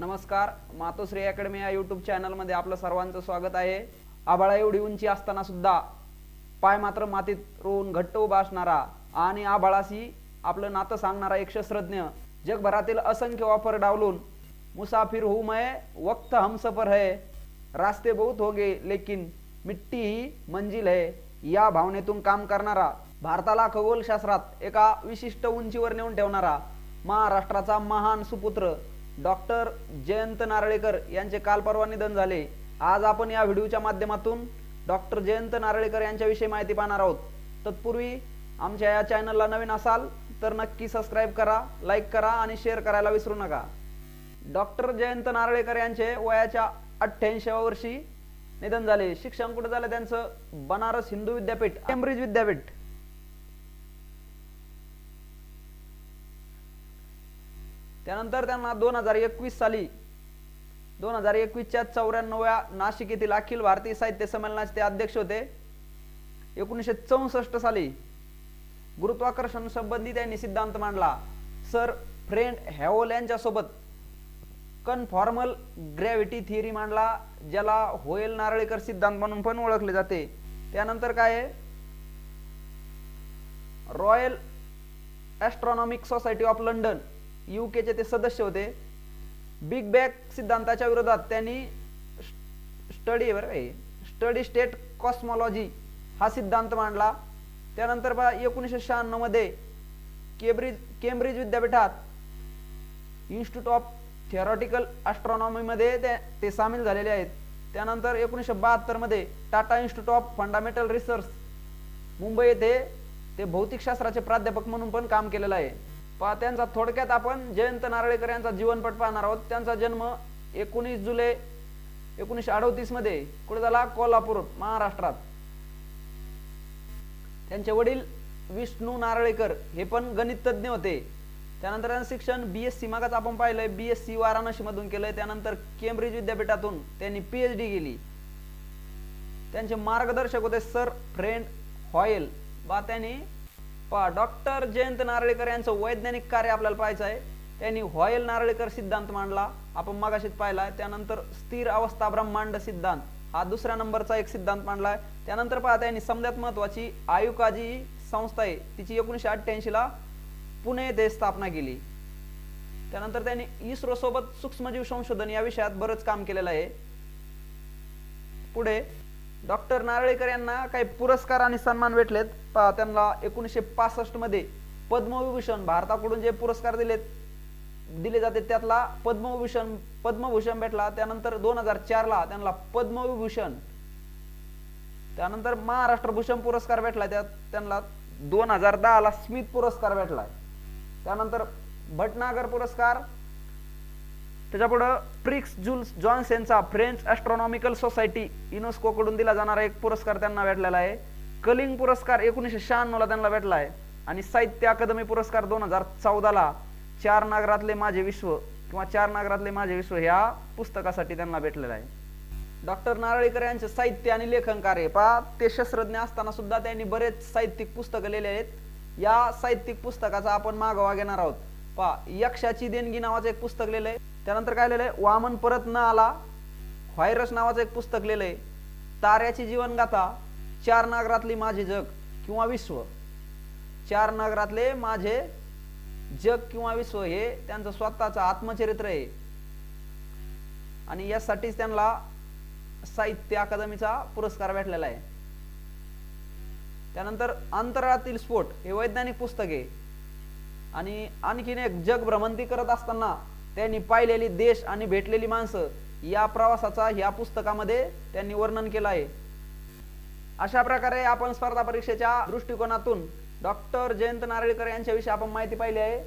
नमस्कार मातोश्री अकॅडमी या यूट्यूब चॅनलमध्ये आपलं सर्वांचं स्वागत आहे. आबाळा एवढी उंची असताना सुद्धा पाय मात्र मातीत रोवून घट्ट उभा असणारा आणि आबाळाशी आपलं नातं सांगणारा एक शस्त्रज्ञ जगभरातील असंख्य ऑफर डावलून मुसाफिर होऊ मैं वक्त हमसफर है. रास्ते बहुत हो गे लेकिन मिट्टी ही मंजिल है. या भावनेतून काम करणारा भारताला खगोलशास्त्रात एका विशिष्ट उंचीवर नेऊन ठेवणारा महाराष्ट्राचा महान सुपुत्र डॉक्टर जयंत नारळेकर यांचे काल परवा निधन झाले. आज आपण या व्हिडिओच्या माध्यमातून डॉक्टर जयंत नारळेकर यांच्याविषयी माहिती पाहणार आहोत. तत्पूर्वी आमच्या या चॅनलला नवीन असाल तर नक्की सबस्क्राईब करा लाईक करा आणि शेअर करायला विसरू नका. डॉक्टर जयंत नारळेकर यांचे वयाच्या अठ्ठ्याऐंशीव्या वर्षी निधन झाले. शिक्षण कुठे झालं त्यांचं? बनारस हिंदू विद्यापीठ केम्ब्रिज विद्यापीठ. त्यानंतर त्यांना दोन हजार एकवीस साली दोन हजार एकवीसच्या चौऱ्याण्णव्या नाशिक येथील अखिल भारतीय साहित्य संमेलनाचे ते अध्यक्ष होते. एकोणीसशे चौसष्ट साली गुरुत्वाकर्षण संबंधी त्यांनी सिद्धांत मांडला. सर फ्रेंड हॅवल यांच्यासोबत कन्फॉर्मल ग्रॅव्हिटी थिअरी मांडला ज्याला होयल नारळीकर सिद्धांत म्हणून पण ओळखले जाते. त्यानंतर काय आहे? Royal astronomic society of London. चे ते सदस्य होते. बिग बॅग सिद्धांताच्या विरोधात त्यांनी स्टडी बरं स्टडी स्टेट कॉस्मॉलॉजी हा सिद्धांत मांडला. त्यानंतर बा एकोणीसशे शहाण्णवमध्ये केम्ब्रिज केम्ब्रिज विद्यापीठात इन्स्टिट्यूट ऑफ थिअरॉटिकल ॲस्ट्रॉनॉमीमध्ये ते ते सामील झालेले आहेत. त्यानंतर एकोणीसशे बहात्तरमध्ये Tata institute of fundamental research Mumbai येथे ते भौतिकशास्त्राचे प्राध्यापक म्हणून पण काम केलेलं आहे. पहा त्यांचा थोडक्यात आपण जयंत नारळेकर यांचा जीवनपट पाहणार आहोत. त्यांचा जन्म एकोणीस जुलै एकोणीसशे अडोतीसमध्ये कुठे झाला? कोल्हापूर महाराष्ट्रात. त्यांचे वडील विष्णू नारळेकर हे पण गणित तज्ज्ञ होते. त्यानंतर त्यांचं शिक्षण बी एस सी मागाच आपण पाहिलंय. बी एस सी वाराणसी मधून केलंय. त्यानंतर केम्ब्रिज विद्यापीठातून त्यांनी पीएचडी केली. त्यांचे मार्गदर्शक होते सर फ्रेंड हॉयल. बा त्यांनी पहा डॉक्टर जयंत नारळीकर यांचं वैज्ञानिक कार्य आपल्याला पाहायचं आहे. त्यांनी व्हॉयल नारळीकर सिद्धांत मांडला. आपण मगाशीत पाहिला त्यानंतर स्थिर अवस्था ब्रह्मांड सिद्धांत. हा दुसऱ्या नंबरचा एक सिद्धांत मांडलाय. त्यानंतर पहा त्यांनी समजात महत्वाची आयुकाजी संस्था आहे. तिची एकोणीसशे अठ्ठ्याऐंशी ला पुणे येथे स्थापना केली. त्यानंतर त्यांनी इस्रो सोबत सूक्ष्मजीव संशोधन या विषयात बरंच काम केलेलं आहे. पुढे डॉक्टर नारळीकर यांना काही पुरस्कार आणि सन्मान भेटलेत. त्यांना एकोणीसशे पासष्टमध्ये पद्मविभूषण भारताकडून जे पुरस्कार दिलेत दिले जाते त्यातला पद्मविभूषण पद्मभूषण भेटला. त्यानंतर दोन हजार चार ला त्यांना पद्मविभूषण त्यानंतर महाराष्ट्र भूषण पुरस्कार भेटला. त्यात त्यांना दोन हजार दहा ला स्मित पुरस्कार भेटलाय त्यानंतर भटनागर पुरस्कार त्याच्यापुढं प्रिक्स जुल्स जॉन्स यांचा फ्रेंच ॲस्ट्रॉनॉमिकल सोसायटी युनेस्कोकडून दिला जाणारा एक पुरस्कार त्यांना भेटलेला आहे. कलिंग पुरस्कार एकोणीसशे शहाण्णवला त्यांना भेटला आहे. आणि साहित्य अकादमी पुरस्कार दोन हजार चौदाला चार नागरातले माझे विश्व किंवा चार नागरातले माझे विश्व ह्या पुस्तकासाठी त्यांना भेटलेला आहे. डॉक्टर नारळीकर यांचे साहित्य आणि लेखन कार्य पहा. ते शस्त्रज्ञ असताना सुद्धा त्यांनी बरेच साहित्यिक पुस्तकं लिहिले आहेत. या साहित्यिक पुस्तकाचा आपण मागोवा घेणार आहोत. पहा यक्षाची देणगी नावाचं एक पुस्तक लिहिलंय. त्यानंतर काय लिहिलंय? वामन परत न आला व्हायरस नावाचं एक पुस्तक लिहिलंय. ताऱ्याची जीवनगाथा चार नागरातली माझे जग किंवा विश्व. चार नागरातले माझे जग किंवा विश्व हे त्यांचं स्वतःचं आत्मचरित्र आहे. आणि यासाठीच त्यांना साहित्य अकादमीचा पुरस्कार भेटलेला आहे. त्यानंतर अंतराळातील स्फोट हे वैज्ञानिक पुस्तक आहे. आणि आणखीन एक जग भ्रमंती करत असताना त्यांनी पाहिलेली देश आणि भेटलेली माणसं या प्रवासाचा या पुस्तकामध्ये त्यांनी वर्णन केलं आहे. अशा प्रकारे आपण स्पर्धा परीक्षेच्या दृष्टिकोनातून डॉक्टर जयंत नारळीकर यांच्याविषयी आपण माहिती पाहिली आहे.